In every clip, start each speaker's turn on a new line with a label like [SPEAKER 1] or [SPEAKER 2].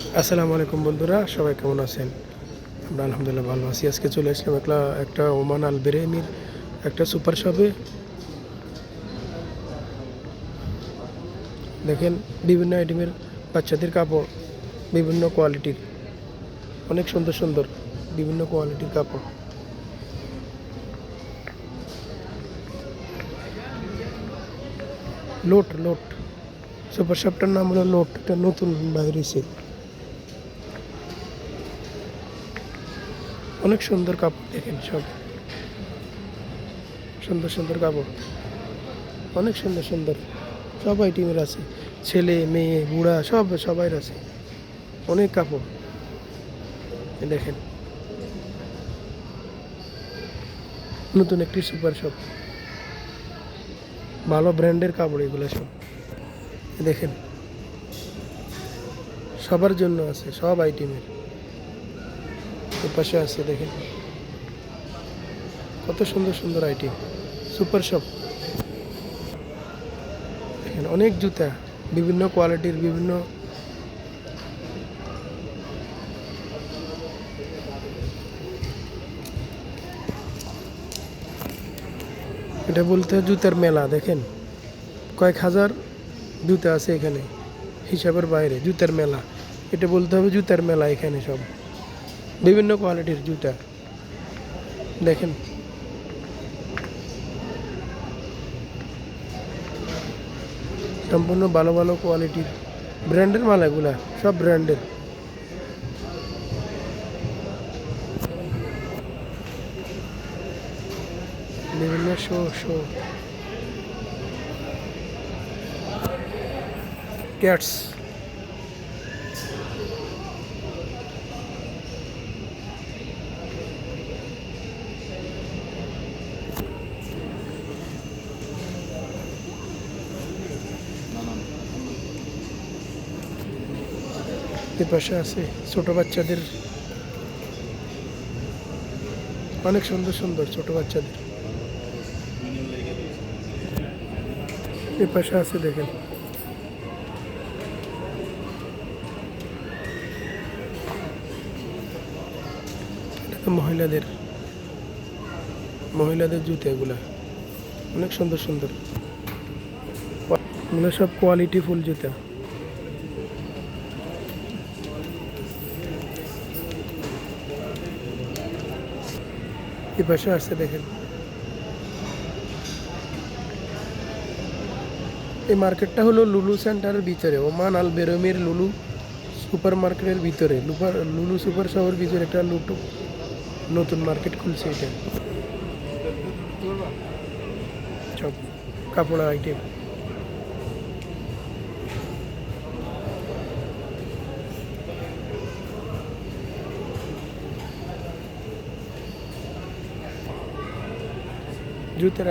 [SPEAKER 1] আসসালামু আলাইকুম বন্ধুরা, সবাই কেমন আছেন? আমরা আলহামদুলিল্লাহ ভালো আছি। আজকে চলে আসলাম একটা একটা ওমান আল বেরেমির একটা সুপার শপে। দেখেন, বিভিন্ন আইটেমের বাচ্চাদের কাপড়, বিভিন্ন কোয়ালিটির, অনেক সুন্দর সুন্দর বিভিন্ন কোয়ালিটির কাপড়। Note note. সুপার শপটার নাম হলো লোট, এটা নতুন বাইরে বাইরেছে অনেক সুন্দর কাপড় দেখেন সব। সুন্দর সুন্দর কাপড়। অনেক সুন্দর সুন্দর। সব আইটেমের আছে। ছেলে, মেয়ে, বুড়া, সব সবাই আছে। অনেক কাপড়। দেখেন। নতুন একটি সুপার শপ। ভালো ব্র্যান্ডের কাপড় এগুলো সব। দেখেন। সবার জন্য আছে, সব আইটেমের। এর পাশে আছে, দেখেন। কত সুন্দর সুন্দর আইটেম সুপার শপ। দেখেন, অনেক জুতা, বিভিন্ন কোয়ালিটির, বিভিন্ন এটা বলতে জুতার মেলা, দেখেন। কয়েক হাজার জুতা আছে এখানে, হিসাবের বাইরে, জুতার মেলা। এটা বলতে হবে জুতার মেলা এখানে সব। বিভিন্ন কোয়ালিটির জুতা। দেখেন। সম্পূর্ণ ভালো ভালো কোয়ালিটির। ব্র্যান্ডের মাল এগুলা সব ব্র্যান্ডের। বিভিন্ন শো শো। ক্যাটস। এর পাশে আছে ছোট বাচ্চাদের। অনেক সুন্দর সুন্দর ছোট বাচ্চাদের। এর পাশে আছে দেখেন। মহিলাদের মহিলাদের জুতো এগুলা। অনেক সুন্দর সুন্দর। এগুলো সব কোয়ালিটি ফুল জুতা। পাশে আসছে দেখেন। এই মার্কেটটা হলো লুলু সেন্টারের ভিতরে, ওমান আল বেরোমির লুলু সুপার মার্কেটের ভিতরে, লুপার লুলু সুপার শহরের ভিতরে একটা লুটু নতুন মার্কেট খুলছে এটা। কাপড় আইটেম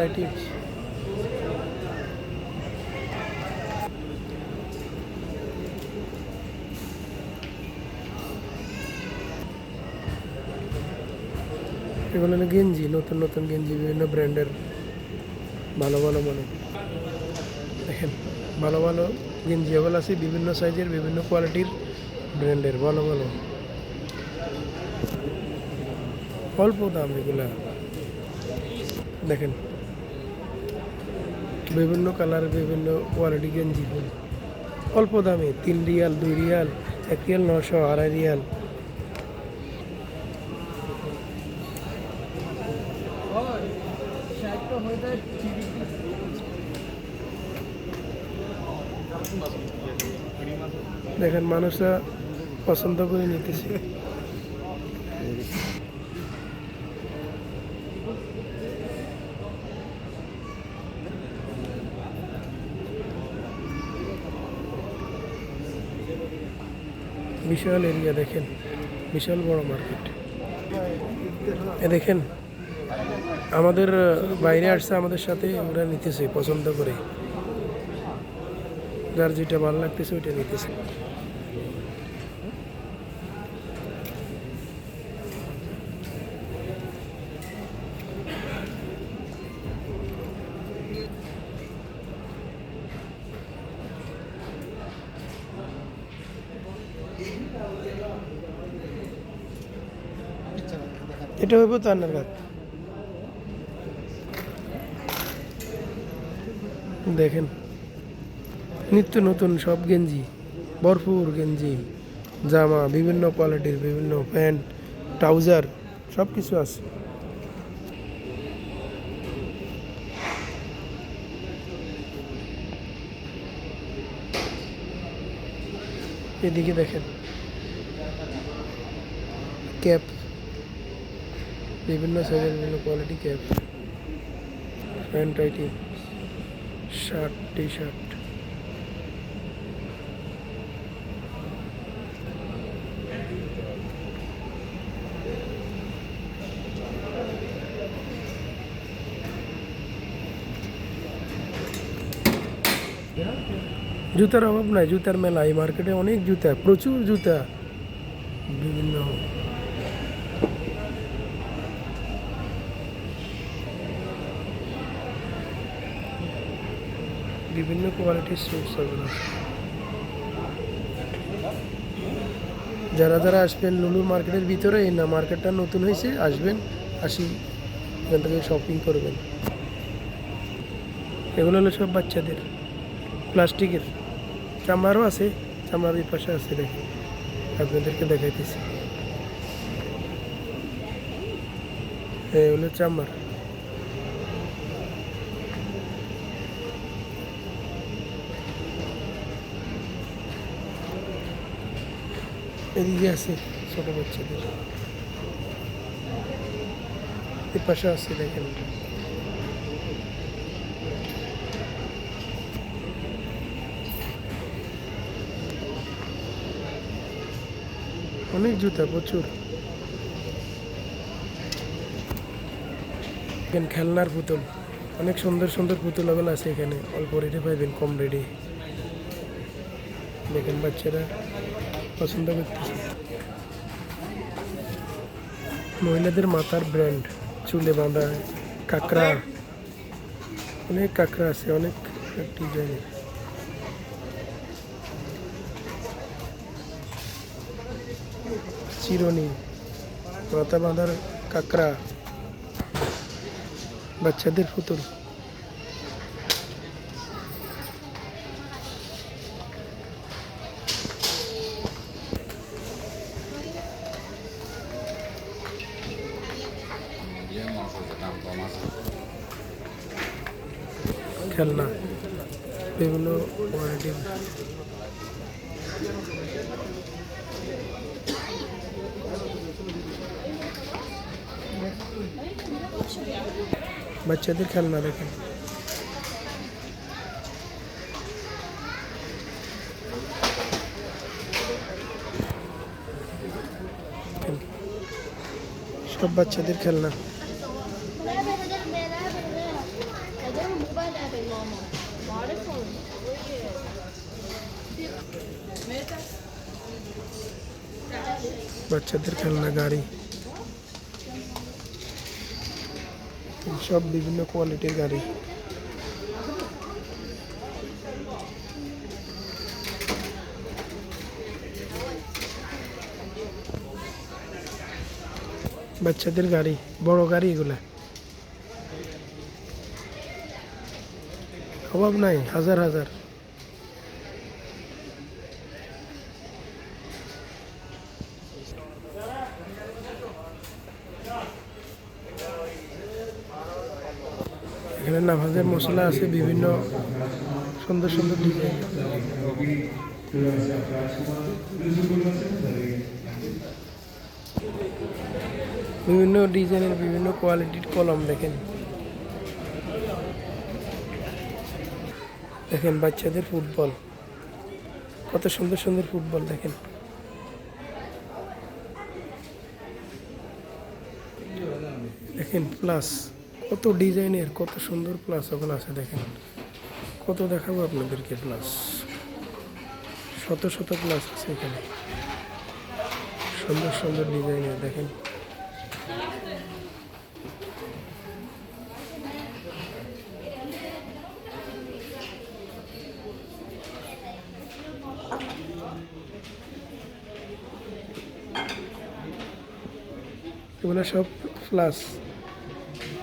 [SPEAKER 1] আইটেমস এগুলো গেঞ্জি, নতুন নতুন গেঞ্জি, বিভিন্ন ব্র্যান্ডের। ভালো ভালো মানে দেখেন, ভালো ভালো গেঞ্জি এগুলো আছে, বিভিন্ন সাইজের বিভিন্ন কোয়ালিটির ব্র্যান্ডের। ভালো ভালো। অল্প দাম এগুলা। দেখেন। বিভিন্ন কালার, বিভিন্ন কোয়ালিটি গেঞ্জি। অল্প দামে তিন রিয়াল, দুই রিয়াল, এক রিয়াল নশো আড়াই রিয়াল। দেখেন, মানুষরা পছন্দ করে নিতেছে। বিশাল এরিয়া দেখেন, বিশাল বড় মার্কেট। এ দেখেন, আমাদের বাইরে আসছে, আমাদের সাথে ওরা নিতেছে, পছন্দ করে। যার যেটা ভালো লাগতেছে, ওইটা নিতেছে। এটা হইব তান্নার গাছ। দেখেন, নিত্য নতুন সব গেঞ্জি, ভরপুর গেঞ্জি, জামা, বিভিন্ন কোয়ালিটির বিভিন্ন প্যান্ট, ট্রাউজার সব কিছু আছে। এদিকে দেখেন, ক্যাপ। বিভিন্ন সাইজের বিভিন্ন quality cap pant IT shirt T shirt জুতার অভাব নাই, জুতার মেলা, এই মার্কেটে অনেক জুতা, প্রচুর জুতা। বিভিন্ন বিভিন্ন কোয়ালিটির স্যুটস এগুলো যারা যারা আসবেন লুলু মার্কেটের ভিতরে না মার্কেটটা নতুন হয়েছে, আসবেন, আসি এখান থেকে শপিং করবেন। এগুলো হলো সব বাচ্চাদের। প্লাস্টিকের। চামড়ারও আছে, চামড়ার এই পাশে আছে দেখি আপনাদেরকে দেখাইতেছি। এগুলো হলো এদিকে আছে ছোট বাচ্চাদের। পাশে আছে দেখেন। অনেক জুতা, প্রচুর। খেলনার পুতুল। অনেক সুন্দর সুন্দর পুতুল আছে এখানে। অল্প রেটে পাইবেন, কম রেটে দেখেন বাচ্চারা। পছন্দ করতেছে। মহিলাদের মাথার ব্র্যান্ড চুলে বাঁধা, কাঁকড়া। অনেক কাঁকড়া আছে, অনেক ডিজাইনের চিরনি, মাথা বাঁধার কাঁকড়া। বাচ্চাদের পুতুল। খেলনা বিভিন্ন কোয়ালিটির বাচ্চাদের খেলনা দেখেন সব বাচ্চাদের খেলনা বাচ্চাদের খেলনা গাড়ি সব বিভিন্ন কোয়ালিটির গাড়ি বাচ্চাদের গাড়ি বড় গাড়ি এগুলা। অভাব নাই, হাজার হাজার। এখানে নামাজের মশলা আছে, বিভিন্ন সুন্দর সুন্দর ডিজাইন। বিভিন্ন ডিজাইনের বিভিন্ন কোয়ালিটির কলম দেখেন। দেখেন বাচ্চাদের ফুটবল। কত সুন্দর সুন্দর ফুটবল দেখেন। দেখেন প্লাস, কত ডিজাইনের, কত সুন্দর প্লাস ওখানে আছে দেখেন। কত দেখাবো আপনাদেরকে প্লাস। শত শত প্লাস আছে এখানে। সুন্দর সুন্দর ডিজাইনের দেখেন। এগুলো সব ফ্লাস।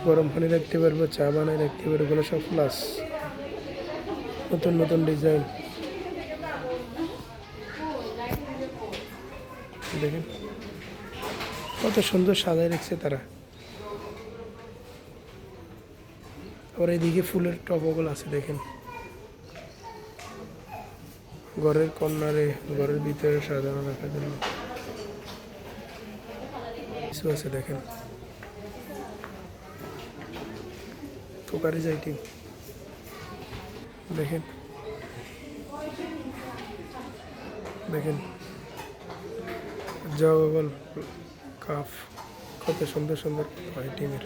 [SPEAKER 1] গরম পানি রাখতে পারব, চা বানায় রাখতে পারব, এগুলো সব ফ্লাস। নতুন নতুন ডিজাইন। দেখেন, কত সুন্দর সাজায় রেখেছে তারা। আবার এইদিকে ফুলের টবগুলো আছে, দেখেন। ঘরের কর্নারে, ঘরের ভিতরে সাজানো রাখার জন্য। আছে, দেখেন। দেখেন। দেখেন। জগল কাফ, কত সুন্দর সুন্দর হয় টিমের।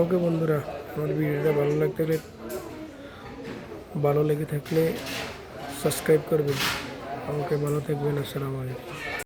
[SPEAKER 1] ওকে বন্ধুরা, আমার ভিডিওটা ভালো লাগতে ভালো লেগে থাকলে সাবস্ক্রাইব করবেন আমাকে ভালো থাকবেন আসসালামু আলাইকুম